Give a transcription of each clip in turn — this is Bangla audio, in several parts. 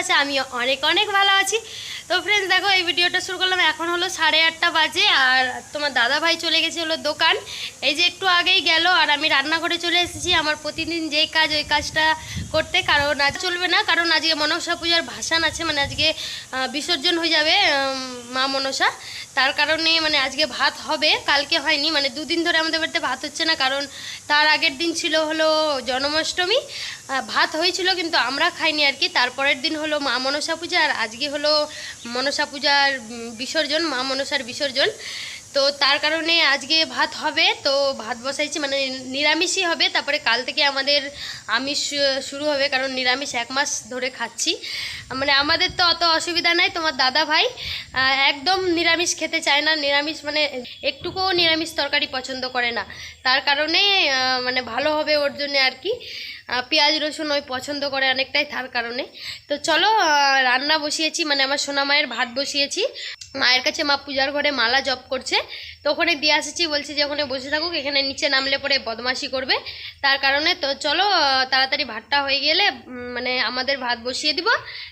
আছো আমিও অনেক অনেক ভালো আছি। তো ফ্রেন্ডস দেখো, এই ভিডিওটা শুরু করলাম। এখন হলো সাড়ে আটটা বাজে আর তোমার দাদা ভাই চলে গেছে হলো দোকান। এই যে একটু আগেই গেল আর আমি রান্নাঘরে চলে এসেছি। আমার প্রতিদিন যেই কাজ, ওই কাজটা করতে, কারণ আজ চলবে না। কারণ আজকে মনসা পূজার ভাসান আছে মানে আজকে বিসর্জন হয়ে যাবে মা মনসা। তার কারণে মানে আজকে ভাত হবে, কালকে হয়নি মানে দুদিন ধরে আমাদের বাড়িতে ভাত হচ্ছে না, কারণ তার আগের দিন ছিল হলো জন্মাষ্টমী ভাত হয়েছিল কিন্তু আমরা খাইনি আর কি, তারপরের দিন হলো মা মনসা পূজা আর আজকে হলো মনসা পূজার বিসর্জন, মা মনসার বিসর্জন। তো তার কারণে আজকে ভাত হবে, তো ভাত বসাইছি মানে নিরামিষই হবে, তারপরে কাল থেকে আমাদের আমিষ শুরু হবে, কারণ নিরামিষ এক মাস ধরে খাচ্ছি। মানে আমাদের তো অত অসুবিধা নাই, তোমার দাদা ভাই একদম নিরামিষ খেতে চায় না, নিরামিষ মানে একটুকুও নিরামিষ তরকারি পছন্দ করে না। তার কারণে মানে ভালো হবে ওর জন্য আর কি। পেঁয়াজ রসুন ওই পছন্দ করে অনেকটাই তার কারণে। তো চলো রান্না বসিয়েছি মানে আমার সোনা মায়ের ভাত বসিয়েছি। মায়ের কাছে মা পূজার ঘরে মালা জপ করছে। তো ওখানে দিয়ে আসেছি বলছে যে, ওখানে বসে থাকুক, এখানে নিচে নামলে পরে বদমাশি করবে। তার কারণে তো চলো তাড়াতাড়ি ভাতটা হয়ে গেলে মানে আমাদের ভাত বসিয়ে দিব।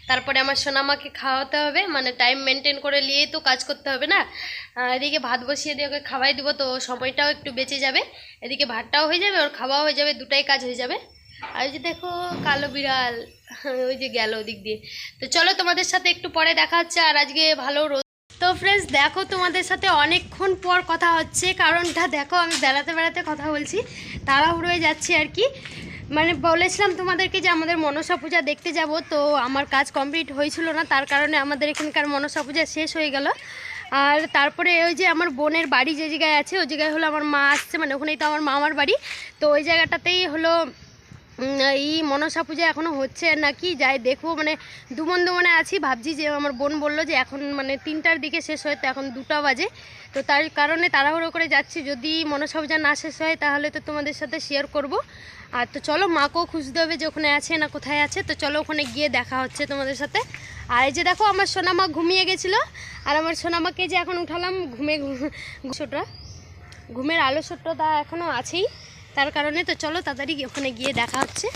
তারপরে আমার সোনামাকে খাওয়াতে হবে। মানে টাইম মেনটেন করে নিয়েই তো কাজ করতে হবে না। এদিকে ভাত বসিয়ে দিয়ে ওকে খাওয়াই দিব, তো সময়টাও একটু বেঁচে যাবে। এদিকে ভাতটাও হয়ে যাবে, ওর খাওয়াও হয়ে যাবে, দুটাই কাজ হয়ে যাবে। আর যে দেখো, কালো বিড়াল ওই যে গেল ওদিক দিয়ে। তো চলো তোমাদের সাথে একটু পরে দেখা হচ্ছে, আর আজকে ভালো তো ফ্রেন্ডস দেখো তোমাদের সাথে অনেকক্ষণ পর কথা হচ্ছে, কারণটা দেখো আমি বেড়াতে বেড়াতে কথা বলছি, তাড়াহুড়োয় যাচ্ছি আর কি। মানে বলেছিলাম তোমাদেরকে যে আমাদের মনসা পূজা দেখতে যাব, তো আমার কাজ কমপ্লিট হয়েছিল না, তার কারণে আমাদের এখানকার মনসা পূজা শেষ হয়ে গেল। আর তারপরে ওই যে আমার বোনের বাড়ি যে জায়গায় আছে, ওই জায়গায় হলো আমার মা আসছে মানে ওখানেই তো আমার মামার বাড়ি, তো ওই জায়গাটাতেই হলো এই মনসা পূজা এখনও হচ্ছে নাকি যাই দেখব মানে দুমন দুমনে আছি। ভাবছি যে আমার বোন বলল যে এখন মানে তিনটার দিকে শেষ হয়, তো এখন দুটা বাজে। তো তার কারণে তাড়াহুড়ো করে যাচ্ছি। যদি মনসা পূজা না শেষ হয়, তাহলে তো তোমাদের সাথে শেয়ার করব। আর তো চলো, মাকেও খুঁজতে হবে যে ওখানে আছে না কোথায় আছে। তো চলো ওখানে গিয়ে দেখা হচ্ছে তোমাদের সাথে। আর এই যে দেখো, আমার সোনামা ঘুমিয়ে গেছিল। আর আমার সোনামাকে যে এখন উঠালাম, ঘুমে ছোটা। ঘুমের আলস্যটা এখনও আছেই। তার কারণে তো চলো তাড়াতাড়ি ওখানে গিয়ে দেখা হচ্ছে।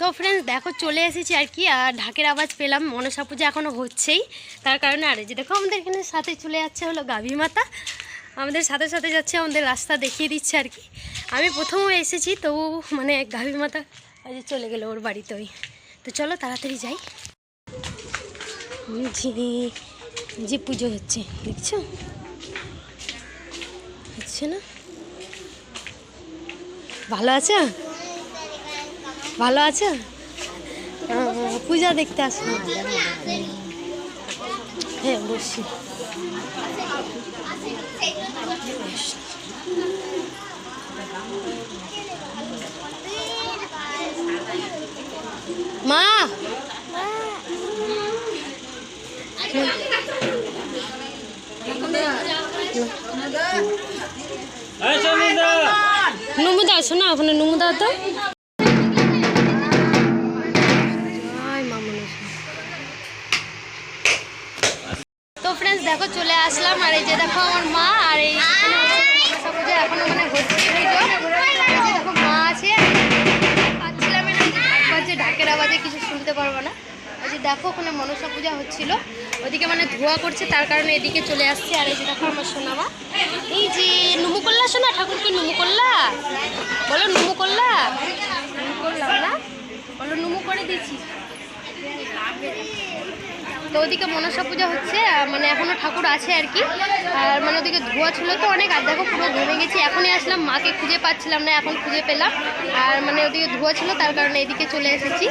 তো ফ্রেন্ডস দেখো চলে এসেছি আর কি, আর ঢাকের আওয়াজ পেলাম, মনসা পূজা এখনও হচ্ছেই। তার কারণে, আর যে দেখো আমাদের এখানে সাথে চলে যাচ্ছে হলো গাভী মাতা। আমাদের সাথে সাথে যাচ্ছে, আমাদের রাস্তা দেখিয়ে দিচ্ছে আর কি। আমি প্রথমও এসেছি, তবু মানে গাভী মাতা যে চলে গেলো ওর বাড়িতে ওই তো চলো তাড়াতাড়ি যাই। যে পুজো হচ্ছে, দেখছ? হচ্ছে না? ভালো আছো? ভালো আছো? পূজা দেখতে আসো। হ্যাঁ বসি। মা! নুমুদা না ওখানে নুমুদা তো। তো ফ্রেন্ডস দেখো, চলে আসলাম। আর এই যে দেখো আমার মা, আর এই এখানে যে দেখো মা আছে। পাচ্ছিলাম ঢাকের আওয়াজে কিছু শুনতে পারব না। যে দেখো ওখানে মনসা পূজা হচ্ছিল, ওদিকে মানে ধোয়া করছে, তার কারণে এদিকে চলে আসছে। আর এই যে দেখো আমার সোনামা। এই যে নুমু করলা শোনা ঠাকুর কি নুমু করলা বলো। নুমু করলা নুমু করলাম না বলো নুমু করে দিচ্ছি। তো ওদিকে মনসা পূজা হচ্ছে মানে এখনও ঠাকুর আছে আর কি। আর মানে ওদিকে ধোয়া ছিল তো অনেক আর দেখো পুরো ঘুমে গেছি এখনই আসলাম মাকে খুঁজে পাচ্ছিলাম না এখন খুঁজে পেলাম। আর মানে ওদিকে ধোয়া ছিল তার কারণে এদিকে চলে এসেছি।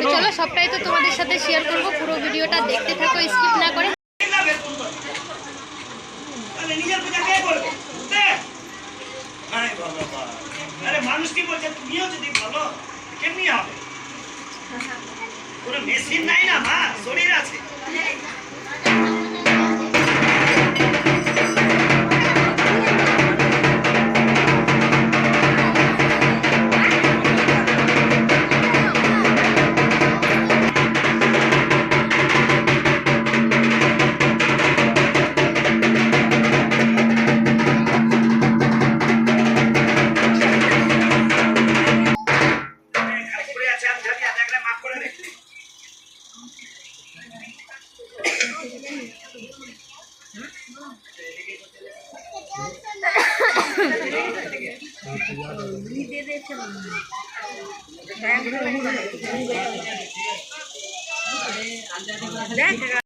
তো চলো সবটাই তো তোমাদের সাথে শেয়ার করব পুরো ভিডিওটা দেখতে থাকো স্কিপ না করে। আরে মানুষ কি বলছে? তুমিও যদি বলো কেমনি হবে? কোনো মেশিন নাই না মা? শরীর আছে। এই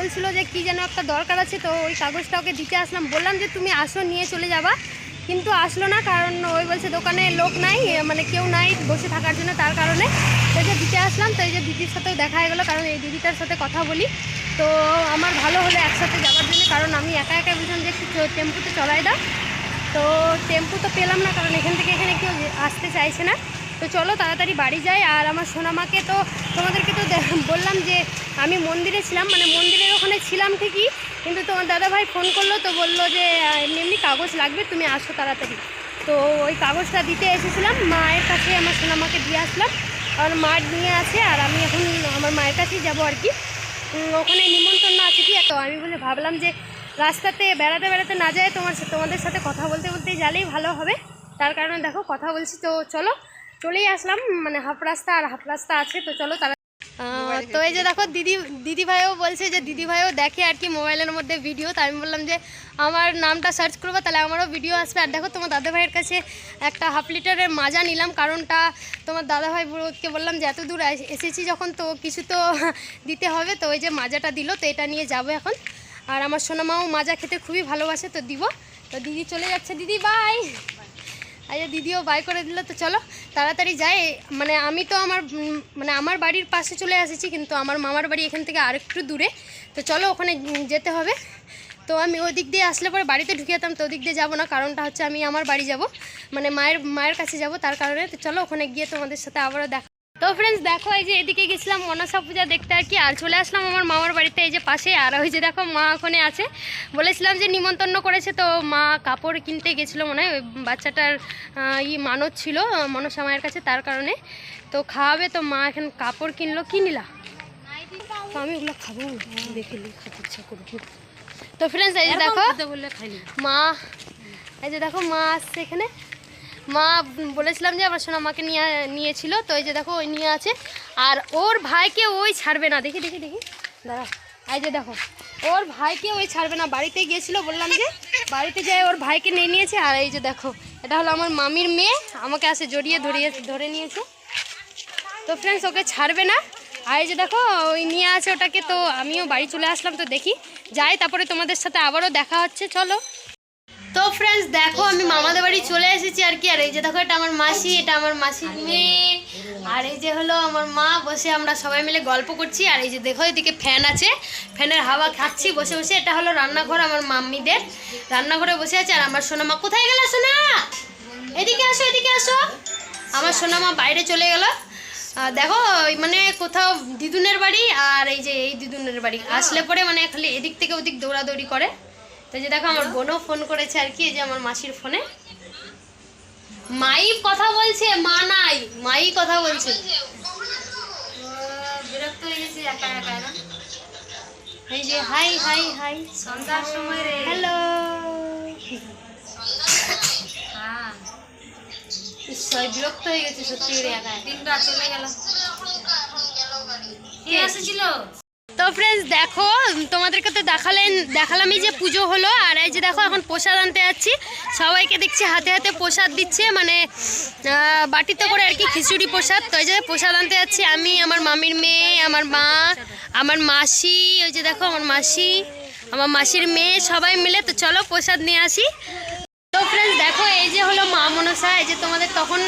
বলছিল যে কি যেন একটা দরকার আছে, তো ওই কাগজটা ওকে দিতে আসলাম। বললাম যে, তুমি আসো, নিয়ে চলে যাবা। কিন্তু আসলো না, কারণ ওই বলছে দোকানে লোক নাই মানে কেউ নাই বসে থাকার জন্য তার কারণে। তো যে দিতে আসলাম, তো এই যে দিদির সাথেও দেখা হয়ে গেলো, কারণ এই দিদিটার সাথে কথা বলি। তো আমার ভালো হলো একসাথে যাওয়ার জন্য, কারণ আমি একা একা বলছিলাম যে একটু টেম্পুতে চলাই দাও। তো টেম্পু তো পেলাম না, কারণ এখান থেকে এখানে কেউ আসতে চাইছে না। তো চলো তাড়াতাড়ি বাড়ি যাই, আর আমার সোনামাকে তো তোমাদেরকে তো বললাম যে আমি মন্দিরে ছিলাম মানে মন্দিরের ওখানে ছিলাম ঠিকই, কিন্তু তোমার দাদাভাই ফোন করল, তো বলল যে এমনি এমনি কাগজ লাগবে, তুমি আসো তাড়াতাড়ি। তো ওই কাগজটা দিতে এসেছিলাম, মায়ের কাছে আমার সোনামাকে দিয়ে আসলাম আর মা নিয়ে আছে, আর আমি এখন আমার মায়ের কাছেই যাব আর কি। ওখানে নিমন্ত্রণ আছে কি, তো আমি বলে ভাবলাম যে রাস্তাতে বেড়াতে বেড়াতে না যায় তোমার তোমাদের সাথে কথা বলতে বলতে গেলেই ভালো হবে। তার কারণে দেখো কথা বলছি, তো চলো চলেই আসলাম মানে হাফ রাস্তা আর হাফ রাস্তা আছে, তো চলো তারা তো এই যে দেখো, দিদি দিদি ভাইও বলছে যে দিদি ভাইও দেখে আর কি মোবাইলের মধ্যে ভিডিও তো আমি বললাম যে আমার নামটা সার্চ করব, তাহলে আমারও ভিডিও আসবে। আর দেখো, তোমার দাদা ভাইয়ের কাছে একটা হাফ লিটারের মাজা নিলাম, কারণটা তোমার দাদা ভাইকে বললাম যে এত দূর এসেছি যখন, তো কিছু তো দিতে হবে, তো ওই যে মাজাটা দিল, তো এটা নিয়ে যাব এখন। আর আমার সোনামাও মাজা খেতে খুবই ভালোবাসে, তো দিব। তো দিদি চলে যাচ্ছে। দিদি বাই আচ্ছা দিদিও বাই করে দিল, তো চলো, তাড়াতাড়ি যাই। মানে আমি তো আমার মানে আমার বাড়ির পাশে চলে এসেছি, কিন্তু আমার মামার বাড়ি এখান থেকে আরেকটু দূরে। তো চলো, ওখানে যেতে হবে। তো আমি ওই দিক দিয়ে আসলে পরে বাড়িতে ঢুকে যেতাম, তো ওদিক দিয়ে যাব না, কারণটা হচ্ছে আমি আমার বাড়ি যাব। মানে মায়ের মায়ের কাছে যাব, তার কারণে। তো চলো, ওখানে গিয়ে তোমাদের সাথে আবারও দেখা তো ফ্রেন্ডস দেখো এই যে এদিকে গেছিলাম মনসা পূজা দেখতে আর কি আর চলে আসলাম আমার মামার বাড়িতে এই যে পাশে। আর ওই যে দেখো মা ওখানে আছে। বলেছিলাম যে নিমন্ত্রণ করেছে তো মা কাপড় কিনতে গেছিল মনে হয় ওই বাচ্চাটার ই মানত ছিল মনসা মায়ের কাছে তার কারণে। তো খাওয়াবে তো মা এখন কাপড় কিনলো কি নিলা? তো আমি ওগুলো খাব দেখে ইচ্ছা করব তো ফ্রেন্ডস এই যে দেখো মা এই যে দেখো মা আসছে এখানে। মা বলেছিলাম যে আমার সোনা মাকে নিয়ে, নিয়েছিল, তো এই যে দেখো, ওই নিয়ে আছে। আর ওর ভাইকে ওই ছাড়বে না। দেখি দেখি দেখি। দাঁড়া, এই যে দেখো, ওর ভাইকে ওই ছাড়বে না। বাড়িতে গিয়েছিল, বললাম যে বাড়িতে যাই ওর ভাইকে নিয়ে নিয়েছে। আর এই যে দেখো, এটা হলো আমার মামির মেয়ে। আমাকে আসে জড়িয়ে ধরিয়ে, ধরে নিয়েছে। তো ফ্রেন্ডস ওকে ছাড়বে না। আর এই যে দেখো, ওই নিয়ে আছে ওটাকে। তো আমিও বাড়ি চলে আসলাম, তো দেখি। যাই, তারপরে তোমাদের সাথে আবারও দেখা হচ্ছে। চলো। তো ফ্রেন্ডস দেখো, আমি মামাদের বাড়ি চলে এসেছি আর কি। আর এই যে দেখো, এটা আমার মাসি, এটা আমার মাসির মেয়ে। আর এই যে হলো আমার মা, বসে আমরা সবাই মিলে গল্প করছি। আর এই যে দেখো, এদিকে ফ্যান আছে। ফ্যানের হাওয়া খাচ্ছি, বসে বসে। এটা হলো রান্নাঘর আমার মাম্মিদের। রান্নাঘরে বসে আছে। আর আমার সোনামা, কোথায় গেল সোনা? এদিকে আসো এদিকে আসো। আমার সোনামা বাইরে চলে গেল। দেখো মানে কোথাও দিদুনের বাড়ি, আর এই যে এই দিদুনের বাড়ি। আসলে পরে মানে খালি এদিক থেকে ওদিক দৌড়াদৌড়ি করে। তো যে দেখো আমার বোনও ফোন করেছে আর কি এই যে আমার মাসির ফোনে মাই কথা বলছে মা নাই মাই কথা বলছে। ও, বিরক্ত হয়ে গেছি একা একা না এই যে হাই হাই হাই সন্ধ্যার সময় রে। হ্যালো হ্যাঁ। বিরক্ত হয়ে গেছে সত্যি করে একা দিনটা চলে গেল। কে? এসেছিল? তো ফ্রেন্ডস দেখো তোমাদেরকে তো দেখালেন, দেখালামই যে পুজো হলো, আর এই যে দেখো, এখন প্রসাদ আনতে যাচ্ছি। সবাইকে দেখছি, হাতে হাতে প্রসাদ দিচ্ছে মানে বাটিতে করে আর কি খিচুড়ি প্রসাদ। তো এই যে প্রসাদ আনতে যাচ্ছি আমি, আমার মামির মেয়ে, আমার মা, আমার মাসি, ওই যে দেখো, আমার মাসি, আমার মাসির মেয়ে, সবাই মিলে। তো চলো প্রসাদ নিয়ে আসি। তো ফ্রেন্ডস দেখো, এই যে হলো মা মনসা, এই যে তোমাদের তখন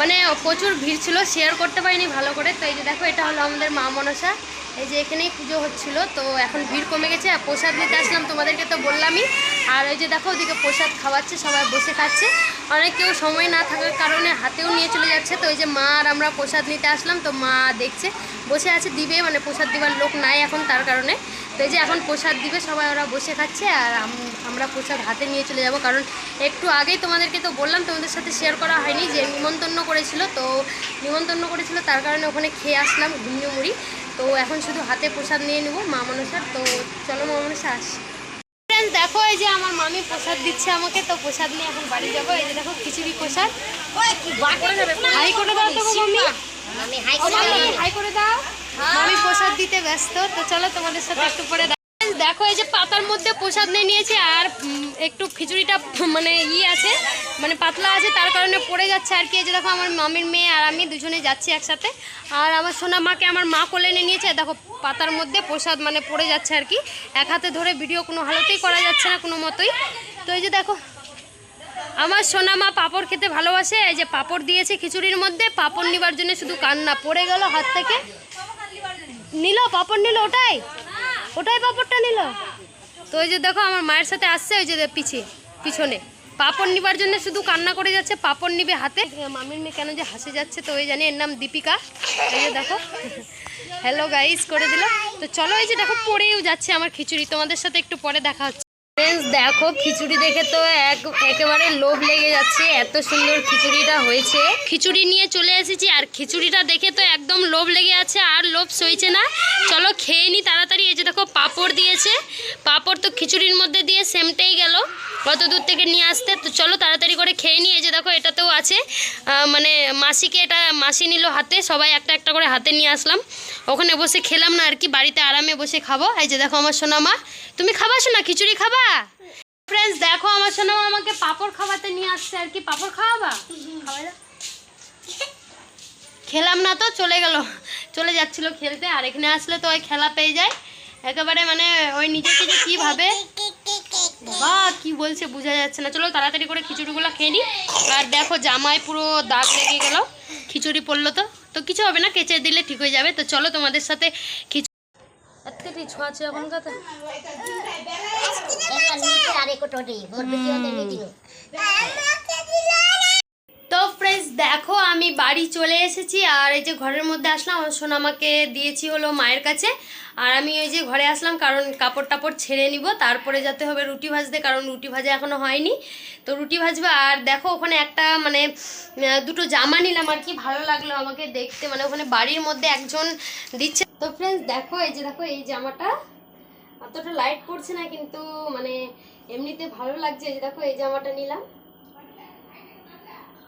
মানে প্রচুর ভিড় ছিল শেয়ার করতে পারিনি ভালো করে। তো এই যে দেখো, এটা হলো আমাদের মা মনসা। এই যে এখানেই পুজো হচ্ছিল, তো এখন ভিড় কমে গেছে আর প্রসাদ নিতে আসলাম তোমাদেরকে তো বললামই। আর ওই যে দেখো, ওদিকে প্রসাদ খাওয়াচ্ছে, সবাই বসে খাচ্ছে। অনেক কেউ সময় না থাকার কারণে হাতেও নিয়ে চলে যাচ্ছে। তো ওই যে মা আর আমরা প্রসাদ নিতে আসলাম, তো মা দেখছে, বসে আছে দিবে মানে প্রসাদ দিবার লোক নাই এখন তার কারণে। তো এই যে এখন প্রসাদ দিবে, সবাই ওরা বসে খাচ্ছে আর আমরা প্রসাদ হাতে নিয়ে চলে যাব। কারণ একটু আগেই তোমাদেরকে তো বললাম, তোমাদের সাথে শেয়ার করা হয়নি যে নিমন্ত্রণ করেছিল। তো নিমন্ত্রণ করেছিল, তার কারণে ওখানে খেয়ে আসলাম ঘুমিয়ে মুড়ি। তো এখন শুধু হাতে প্রসাদ নিয়ে নেব মা মানুষের তো চলো মা মানুষের আসি। ফ্রেন্ড দেখো এই যে আমার মামি প্রসাদ দিচ্ছে আমাকে তো প্রসাদ নিয়ে এখন বাড়ি যাব। এই যে দেখো খিচুড়ি প্রসাদ। হাই করে দাও তো মামি। হাই করে দাও। মামি প্রসাদ দিতে ব্যস্ত তো চলো তোমাদের সাথে একটু পরে দেখা- এই যে পাতার মধ্যে প্রসাদ নিয়ে নিয়েছে আর একটু খিচুড়িটা মানে ই আছে মানে পাতলা আছে, তার কারণে পড়ে যাচ্ছে আর কি। এই যে দেখো, আমার মামির মেয়ে আর আমি দুজনে যাচ্ছি একসাথে। আর আমার সোনা মাকে আমার মা কোলে নিয়ে নিয়েছে, দেখো, পাতার মধ্যে প্রসাদ মানে পড়ে যাচ্ছে আর কি। এক হাতে ধরে ভিডিও কোনো হালতেই করা যাচ্ছে না কোনো মতোই। তো এই যে দেখো, আমার সোনা মা পাপড় খেতে ভালোবাসে, এই যে পাপড় দিয়েছে খিচুড়ির মধ্যে, পাপড় নিবার জন্য শুধু কান্না। পড়ে গেল হাত থেকে। নিল, পাপড় নিল ওটাই? ওটাই পাপড়টা নিল? তো ওই যে দেখো আমার মায়ের সাথে আসছে, ওই যে পিছিয়ে পিছনে। পাপড় নিবার জন্য শুধু কান্না করে যাচ্ছে, পাপড় নিবে হাতে। মামির মেয়ে কেন যে হাসে যাচ্ছে, তো ওই জানি এর নাম দীপিকা। এই যে দেখো হ্যালো গাইস করে দিল। তো চলো এই যে দেখো, পড়েও যাচ্ছে আমার খিচুড়ি। তোমাদের সাথে একটু পরে দেখা হচ্ছে। Friends, দেখো খিচুড়ি দেখে তো এক একেবারে লোভ লেগে যাচ্ছে এত সুন্দর খিচুড়িটা হয়েছে। খিচুড়ি নিয়ে চলে এসেছি আর খিচুড়িটা দেখে তো একদম লোভ লেগে আছে আর লোভ সইছে না। চলো খেয়ে নি তাড়াতাড়ি এই যে দেখো পাঁপড় দিয়েছে। পাঁপড় তো খিচুড়ির মধ্যে দিয়ে সেমটেই গেল। কত দূর থেকে নিয়ে আসতে? তো চলো তাড়াতাড়ি করে খেয়ে নিয়ে যে দেখো, এটাতেও আছে। মানে মাসিকে এটা মাসি নিল হাতে। সবাই একটা একটা করে হাতে নিয়ে আসলাম। ওখানে বসে খেলাম না আর কি, বাড়িতে আরামে বসে খাব। এই যে দেখো আমার সোনা মা তুমি খাবা শোনা খিচুড়ি খাবা? ফ্রেন্ডস দেখো আমার সোনা আমাকে পাপড় খাওয়াতে নিয়ে আসছে আর কি। পাপড় খাওয়াবা? খেলাম না তো, চলে গেল। চলে যাচ্ছিল খেলতে। আর এখানে আসলে তো ওই খেলা পেয়ে যায়। একেবারে মানে ওই নিজেকে যে কী ভাবে? বাবা কি বলছে বোঝা যাচ্ছে না। চলো তাড়াতাড়ি করে খিচুড়িগুলো খেয়ে নিই আর দেখো জামায় পুরো দাগ লেগে গেল। খিচুড়ি পড়ল তো। তো কিছু হবে না কেচে দিলে ঠিক হয়ে যাবে। তো চলো তোমাদের সাথে খিচুড়ি এতটি ছোঁয়াছে এখন কথা? তো ফ্রেন্ডস দেখো আমি বাড়ি চলে এসেছি আর এই যে ঘরের মধ্যে আসলাম আমার সোনামাকে দিয়েছি হলো মায়ের কাছে। আর আমি ওই যে ঘরে আসলাম কারণ কাপড় টাপড় ছেড়ে নিব, তারপরে যেতে হবে রুটি ভাজতে, কারণ রুটি ভাজা এখনও হয়নি। তো রুটি ভাজবে, আর দেখো ওখানে একটা মানে দুটো জামা নিলাম আর কি, ভালো লাগল আমাকে দেখতে মানে ওখানে বাড়ির মধ্যে একজন দিচ্ছে। তো ফ্রেন্ডস দেখো এই যে, দেখো এই জামাটা অতটা লাইট পড়ছে না, কিন্তু মানে এমনিতে ভালো লাগছে। এই যে দেখো এই জামাটা নিলাম।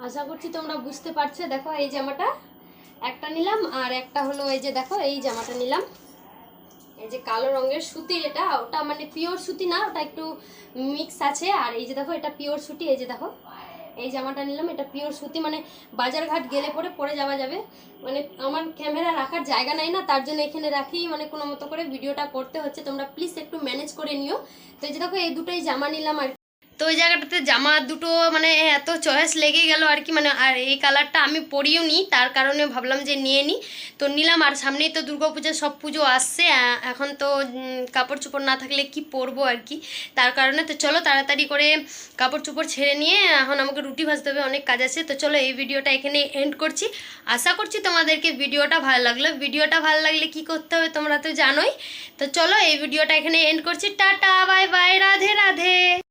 আশা করছি তোমরা বুঝতে পারছ। দেখো, এই জামাটা একটা নিলাম, আর একটা হলো এই যে দেখো, এই জামাটা নিলাম। এই যে কালো রঙের সুতি এটা, ওটা মানে পিওর সুতি না, ওটা একটু মিক্স আছে। আর এই যে দেখো, এটা পিওর সুতি, এই যে দেখো, এই জামাটা নিলাম, এটা পিওর সুতি। মানে বাজারঘাট গেলে পরে পরে যাওয়া যাবে। মানে আমার ক্যামেরা রাখার জায়গা নাই না, তার জন্য এখানে রাখি মানে কোনো মতো করে ভিডিওটা করতে হচ্ছে। তোমরা প্লিজ একটু ম্যানেজ করে নিও। তো এই যে দেখো, এই দুটোই জামা নিলাম আর তো ওই জায়গাটাতে জামা দুটো মানে এত চয়েস লেগে গেল আর কি মানে আর এই কালারটা আমি পরিও নি, তার কারণে ভাবলাম যে নিয়ে নিই তো নিলাম আর সামনেই তো দুর্গাপূজা সব পুজো আসছে এখন তো কাপড় চোপড় না থাকলে কি পরবো আর কি। তার কারণে তো চলো তাড়াতাড়ি করে কাপড় চোপড় ছেড়ে নিয়ে, এখন আমাকে রুটি ভাজতে হবে, অনেক কাজ আছে। তো চলো এই ভিডিওটা এখানে এন্ড করছি। আশা করছি তোমাদেরকে ভিডিওটা ভালো লাগল। ভিডিওটা ভালো লাগলে কি করতে হবে তোমরা তো জানোই। তো চলো এই ভিডিওটা এখানে এন্ড করছি। Ta-ta, bye by